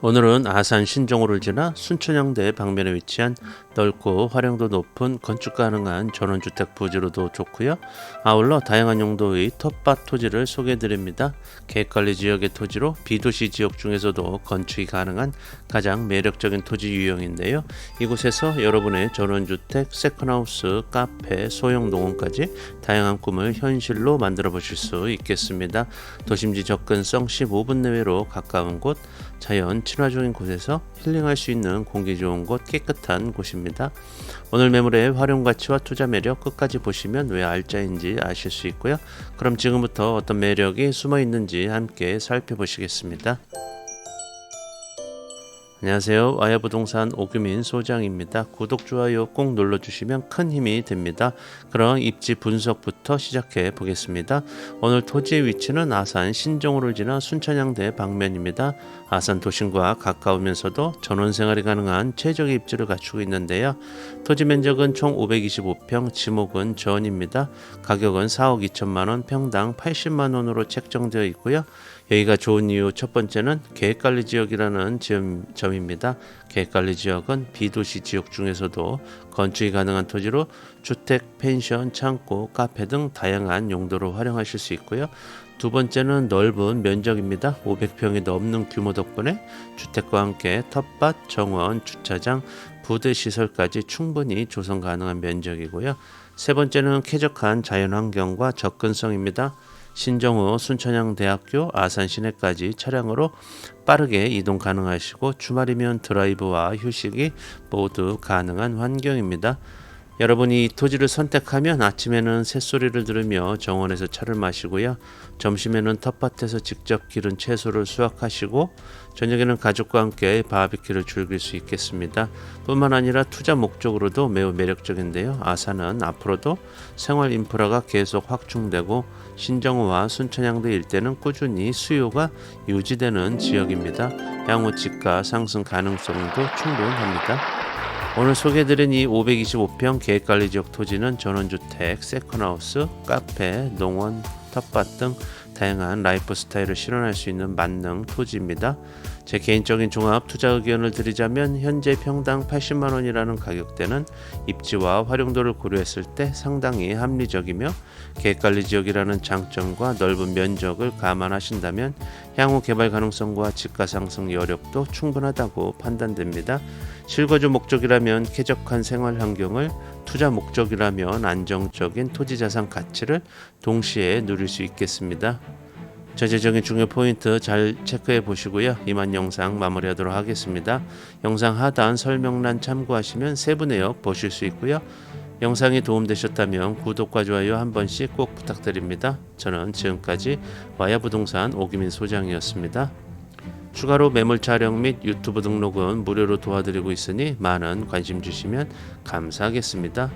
오늘은 아산 신정호를 지나 순천향대 방면에 위치한 넓고 활용도 높은 건축 가능한 전원주택 부지로도 좋고요. 아울러 다양한 용도의 텃밭 토지를 소개해드립니다. 계획관리 지역의 토지로 비도시 지역 중에서도 건축이 가능한 가장 매력적인 토지 유형인데요. 이곳에서 여러분의 전원주택, 세컨하우스, 카페, 소형 농원까지 다양한 꿈을 현실로 만들어 보실 수 있겠습니다. 도심지 접근성 15분 내외로 가까운 곳, 자연 친화적인 곳에서 힐링할 수 있는 공기 좋은 곳, 깨끗한 곳입니다. 오늘 매물의 활용 가치와 투자 매력 끝까지 보시면 왜 알짜인지 아실 수 있고요. 그럼 지금부터 어떤 매력이 숨어 있는지 함께 살펴보시겠습니다. 안녕하세요. 와야부동산 오규민 소장입니다. 구독, 좋아요 꼭 눌러주시면 큰 힘이 됩니다. 그럼 입지 분석부터 시작해 보겠습니다. 오늘 토지의 위치는 아산 신정호를 지나 순천향대 방면입니다. 아산 도심과 가까우면서도 전원 생활이 가능한 최적의 입지를 갖추고 있는데요. 토지 면적은 총 525평, 지목은 전입니다. 가격은 4억 2천만 원, 평당 80만 원으로 책정되어 있고요. 여기가 좋은 이유 첫 번째는 계획관리 지역이라는 점, 점입니다. 계획관리 지역은 비도시 지역 중에서도 건축이 가능한 토지로 주택, 펜션, 창고, 카페 등 다양한 용도로 활용하실 수 있고요. 두 번째는 넓은 면적입니다. 500평이 넘는 규모 덕분에 주택과 함께 텃밭, 정원, 주차장, 부대 시설까지 충분히 조성 가능한 면적이고요. 세 번째는 쾌적한 자연 환경과 접근성입니다. 신정호 순천향대학교 아산 시내까지 차량으로 빠르게 이동 가능하시고 주말이면 드라이브와 휴식이 모두 가능한 환경입니다. 여러분이 이 토지를 선택하면 아침에는 새소리를 들으며 정원에서 차를 마시고요. 점심에는 텃밭에서 직접 기른 채소를 수확하시고 저녁에는 가족과 함께 바비큐를 즐길 수 있겠습니다. 뿐만 아니라 투자 목적으로도 매우 매력적인데요. 아산은 앞으로도 생활 인프라가 계속 확충되고 신정호와 순천향대 일대는 꾸준히 수요가 유지되는 지역입니다. 향후 집가 상승 가능성도 충분합니다. 오늘 소개해드린 이 525평 계획관리 지역 토지는 전원주택, 세컨하우스, 카페, 농원, 텃밭 등 다양한 라이프 스타일을 실현할 수 있는 만능 토지입니다. 제 개인적인 종합 투자 의견을 드리자면 현재 평당 80만 원이라는 가격대는 입지와 활용도를 고려했을 때 상당히 합리적이며 계획관리 지역이라는 장점과 넓은 면적을 감안하신다면 향후 개발 가능성과 집가 상승 여력도 충분하다고 판단됩니다. 실거주 목적이라면 쾌적한 생활 환경을 투자 목적이라면 안정적인 토지 자산 가치를 동시에 누릴 수 있겠습니다. 전체적인 중요 포인트 잘 체크해 보시고요. 이만 영상 마무리하도록 하겠습니다. 영상 하단 설명란 참고하시면 세부 내역 보실 수 있고요. 영상이 도움되셨다면 구독과 좋아요 한 번씩 꼭 부탁드립니다. 저는 지금까지 와야부동산 오기민 소장이었습니다. 추가로 매물 촬영 및 유튜브 등록은 무료로 도와드리고 있으니 많은 관심 주시면 감사하겠습니다.